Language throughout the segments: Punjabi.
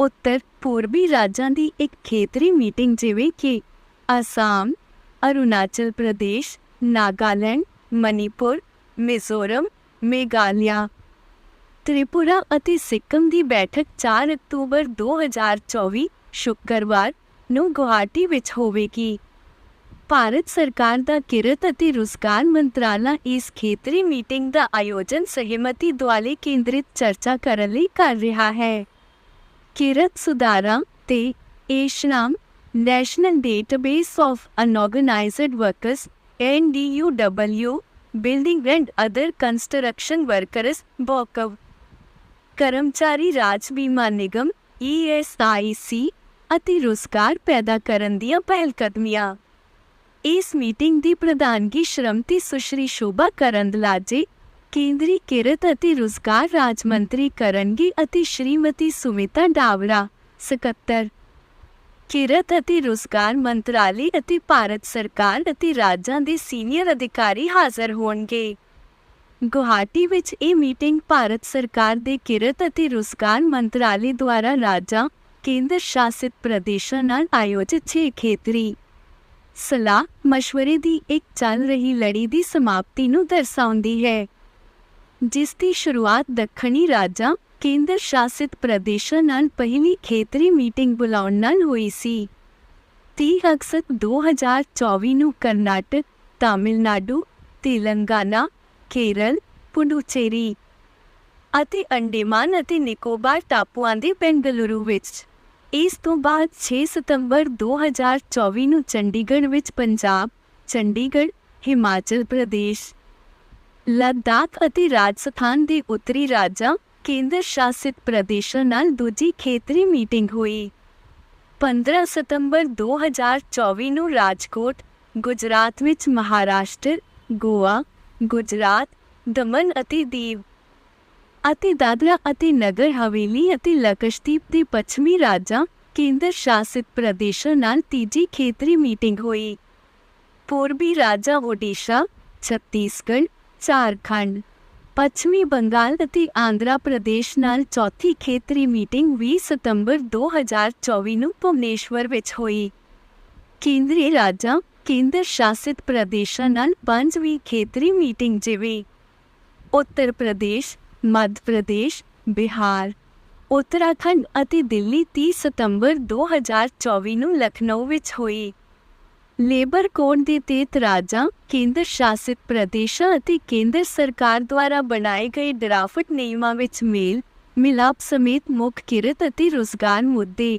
ਉੱਤਰ ਪੂਰਬੀ ਰਾਜਾਂ ਦੀ ਇੱਕ ਖੇਤਰੀ ਮੀਟਿੰਗ ਜਿਵੇਂ ਕਿ ਅਸਾਮ, ਅਰੁਣਾਚਲ ਪ੍ਰਦੇਸ਼, ਨਾਗਾਲੈਂਡ, ਮਨੀਪੁਰ, ਮਿਜ਼ੋਰਮ, ਮੇਘਾਲਿਆ। ਤ੍ਰਿਪੁਰਾ ਅਤੇ ਸਿੱਕਮ ਦੀ ਬੈਠਕ 4 ਅਕਤੂਬਰ 2024 ਸ਼ੁੱਕਰਵਾਰ ਨੂੰ ਗੁਹਾਟੀ ਵਿੱਚ ਹੋਵੇਗੀ। ਭਾਰਤ ਸਰਕਾਰ ਦਾ ਕਿਰਤ ਅਤੇ ਰੁਜ਼ਗਾਰ ਮੰਤਰਾਲਾ ਇਸ ਖੇਤਰੀ ਮੀਟਿੰਗ ਦਾ ਆਯੋਜਨ ਸਹਿਮਤੀ ਦੁਆਲੇ ਕੇਂਦਰਿਤ ਚਰਚਾ ਕਰਨ ਲਈ ਕਰ ਰਿਹਾ ਹੈ। ਕਿਰਤ ਸੁਧਾਰਾਂ ਤੇ ਏਸ਼ਨਾਮ national database of unorganized workers NDUW building and other construction workers, ਬੋਕਵ। ਕਰਮਚਾਰੀ ਰਾਜ ਬੀਮਾ ਨਿਗਮ ESIC ਅਤੇ ਰੁਜ਼ਗਾਰ ਪੈਦਾ ਕਰਨ ਦੀਆਂ ਪਹਿਲਕਦਮੀਆਂ। ਇਸ ਮੀਟਿੰਗ ਦੀ ਪ੍ਰਧਾਨਗੀ ਸ਼੍ਰਮਤੀ ਸੁਸ਼ਰੀ ਸ਼ੋਭਾ ਕਰੰਦਲਾਜੇ ਕੇਂਦਰੀ ਕਿਰਤ ਅਤੇ ਰੁਜ਼ਗਾਰ ਰਾਜ ਮੰਤਰੀ ਕਰਨਗੇ ਅਤੇ ਸ਼੍ਰੀਮਤੀ ਸੁਮਿਤਾ ਡਾਵੜਾ ਸਕੱਤਰ। ਕਿਰਤ ਅਤੇ ਰੁਜ਼ਗਾਰ ਮੰਤਰਾਲੇ ਅਤੇ ਭਾਰਤ ਸਰਕਾਰ ਅਤੇ ਰਾਜਾਂ ਦੇ ਸੀਨੀਅਰ ਅਧਿਕਾਰੀ ਹਾਜ਼ਰ ਹੋਣਗੇ। ਗੁਹਾਟੀ ਵਿੱਚ ਇਹ ਮੀਟਿੰਗ ਭਾਰਤ ਸਰਕਾਰ ਦੇ ਕਿਰਤ ਅਤੇ ਰੁਜ਼ਗਾਰ ਮੰਤਰਾਲੇ ਦੁਆਰਾ ਰਾਜਾਂ, ਕੇਂਦਰ ਸ਼ਾਸਿਤ ਪ੍ਰਦੇਸ਼ਾਂ ਨਾਲ ਆਯੋਜਿਤ ਛੇ ਖੇਤਰੀ ਸਲਾਹ مشਵਰੇ ਦੀ ਇੱਕ ਚੱਲ ਰਹੀ ਲੜੀ ਦੀ ਸਮਾਪਤੀ ਨੂੰ ਦਰਸਾਉਂਦੀ ਹੈ। ਜਿਸ ਦੀ ਸ਼ੁਰੂਆਤ ਦੱਖਣੀ ਰਾਜਾਂ, ਕੇਂਦਰ ਸ਼ਾਸਿਤ ਪ੍ਰਦੇਸ਼ਾਂ ਨਾਲ ਪਹਿਲੀ ਖੇਤਰੀ ਮੀਟਿੰਗ ਬੁਲਾਉਣ ਨਾਲ ਹੋਈ ਸੀ। 30 ਅਗਸਤ 2024 ਨੂੰ ਕਰਨਾਟਕ, ਤਾਮਿਲਨਾਡੂ, ਤੇਲੰਗਾਨਾ, ਕੇਰਲ, ਪੁਡੂਚੇਰੀ ਅਤੇ ਅੰਡੇਮਾਨ ਅਤੇ ਨਿਕੋਬਾਰ ਟਾਪੂਆਂ ਦੇ ਬੈਂਗਲੁਰੂ ਵਿੱਚ। ਇਸ ਤੋਂ ਬਾਅਦ 6 ਸਤੰਬਰ 2024 ਨੂੰ ਚੰਡੀਗੜ੍ਹ ਵਿੱਚ ਪੰਜਾਬ, ਚੰਡੀਗੜ੍ਹ, ਹਿਮਾਚਲ ਪ੍ਰਦੇਸ਼ ਲੱਦਾਖ ਅਤੇ ਰਾਜਸਥਾਨ ਦੇ ਉੱਤਰੀ ਰਾਜਾਂ ਕੇਂਦਰ ਸ਼ਾਸਿਤ ਪ੍ਰਦੇਸ਼ਾਂ ਨਾਲ ਦੂਜੀ ਖੇਤਰੀ ਮੀਟਿੰਗ ਹੋਈ 15 ਸਤੰਬਰ 2024 ਨੂੰ ਰਾਜਕੋਟ ਗੁਜਰਾਤ ਵਿੱਚ ਮਹਾਰਾਸ਼ਟਰ ਗੋਆ ਗੁਜਰਾਤ ਦਮਨ ਅਤੇ ਦੀਵ ਅਤੇ ਦਾਦਰਾ ਅਤੇ ਨਗਰ ਹਵੇਲੀ ਅਤੇ ਲਕਸ਼ਦੀਪ ਦੇ ਪੱਛਮੀ ਰਾਜਾਂ ਕੇਂਦਰ ਸ਼ਾਸਿਤ ਪ੍ਰਦੇਸ਼ਾਂ ਨਾਲ ਤੀਜੀ ਖੇਤਰੀ ਮੀਟਿੰਗ ਹੋਈ ਪੂਰਬੀ ਰਾਜਾਂ ਓਡੀਸ਼ਾ ਛੱਤੀਸਗੜ੍ਹ ਝਾਰਖੰਡ। ਪੱਛਮੀ ਬੰਗਾਲ ਅਤੇ ਆਂਧਰਾ ਪ੍ਰਦੇਸ਼ ਨਾਲ ਚੌਥੀ ਖੇਤਰੀ ਮੀਟਿੰਗ 20 ਸਤੰਬਰ 2024 ਨੂੰ ਭੁਵਨੇਸ਼ਵਰ ਵਿੱਚ ਹੋਈ। ਕੇਂਦਰੀ ਰਾਜਾਂ, ਕੇਂਦਰ ਸ਼ਾਸਿਤ ਪ੍ਰਦੇਸ਼ਾਂ ਨਾਲ ਪੰਜਵੀਂ ਖੇਤਰੀ ਮੀਟਿੰਗ ਜਿਵੇਂ ਉੱਤਰ ਪ੍ਰਦੇਸ਼, ਮੱਧ ਪ੍ਰਦੇਸ਼, ਬਿਹਾਰ, ਉੱਤਰਾਖੰਡ ਅਤੇ ਦਿੱਲੀ 30 ਸਤੰਬਰ 2024 ਨੂੰ ਲਖਨਊ ਵਿੱਚ ਹੋਈ। ਲੇਬਰ ਕੋਡ ਦੇ ਤਹਿਤ ਰਾਜਾਂ, ਕੇਂਦਰ ਸ਼ਾਸਿਤ ਪ੍ਰਦੇਸ਼ਾਂ ਅਤੇ ਕੇਂਦਰ ਸਰਕਾਰ ਦੁਆਰਾ ਬਣਾਏ ਗਏ ਡਰਾਫਟ ਨਿਯਮਾਂ ਵਿੱਚ ਮੇਲ ਮਿਲਾਪ ਸਮੇਤ ਮੁੱਖ ਕਿਰਤ ਅਤੇ ਰੁਜ਼ਗਾਰ ਮੁੱਦੇ।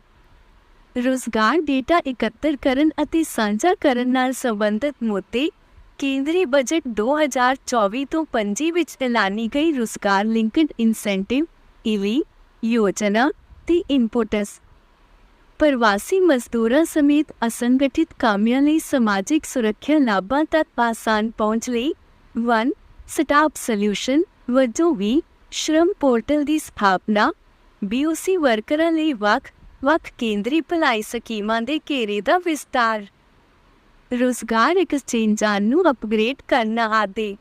ਰੁਜ਼ਗਾਰ ਡੇਟਾ ਇਕੱਤਰ ਕਰਨ ਅਤੇ ਸਾਂਝਾ ਕਰਨ ਨਾਲ ਸੰਬੰਧਿਤ ਮੁੱਦੇ, ਕੇਂਦਰੀ ਬਜਟ 2024 ਤੋਂ 25 ਵਿੱਚ ਐਲਾਨੀ ਗਈ ਰੁਜ਼ਗਾਰ ਲਿੰਕਡ ਇਨਸੈਂਟਿਵ, ਈਵੀ, ਯੋਜਨਾ ਤੇ ਇੰਪੋਰਟੈਂਸ ਪ੍ਰਵਾਸੀ ਮਜ਼ਦੂਰਾਂ ਸਮੇਤ ਅਸੰਗਠਿਤ ਕਾਮਿਆਂ ਲਈ ਸਮਾਜਿਕ ਸੁਰੱਖਿਆ ਲਾਭਾਂ ਤੱਕ ਆਸਾਨ ਪਹੁੰਚ ਲਈ ਵਨ ਸਟਾਪ ਸੋਲਿਊਸ਼ਨ ਵਜੋਂ ਵੀ ਸ਼ਰਮ ਪੋਰਟਲ ਦੀ ਸਥਾਪਨਾ ਬੀਓਸੀ ਵਰਕਰਾਂ ਲਈ ਵੱਖ ਵੱਖ ਕੇਂਦਰੀ ਭਲਾਈ ਸਕੀਮਾਂ ਦੇ ਘੇਰੇ ਦਾ ਵਿਸਤਾਰ ਰੁਜ਼ਗਾਰ ਐਕਸਚੇਂਜਾਂ ਨੂੰ ਅਪਗ੍ਰੇਡ ਕਰਨਾ ਆਦਿ।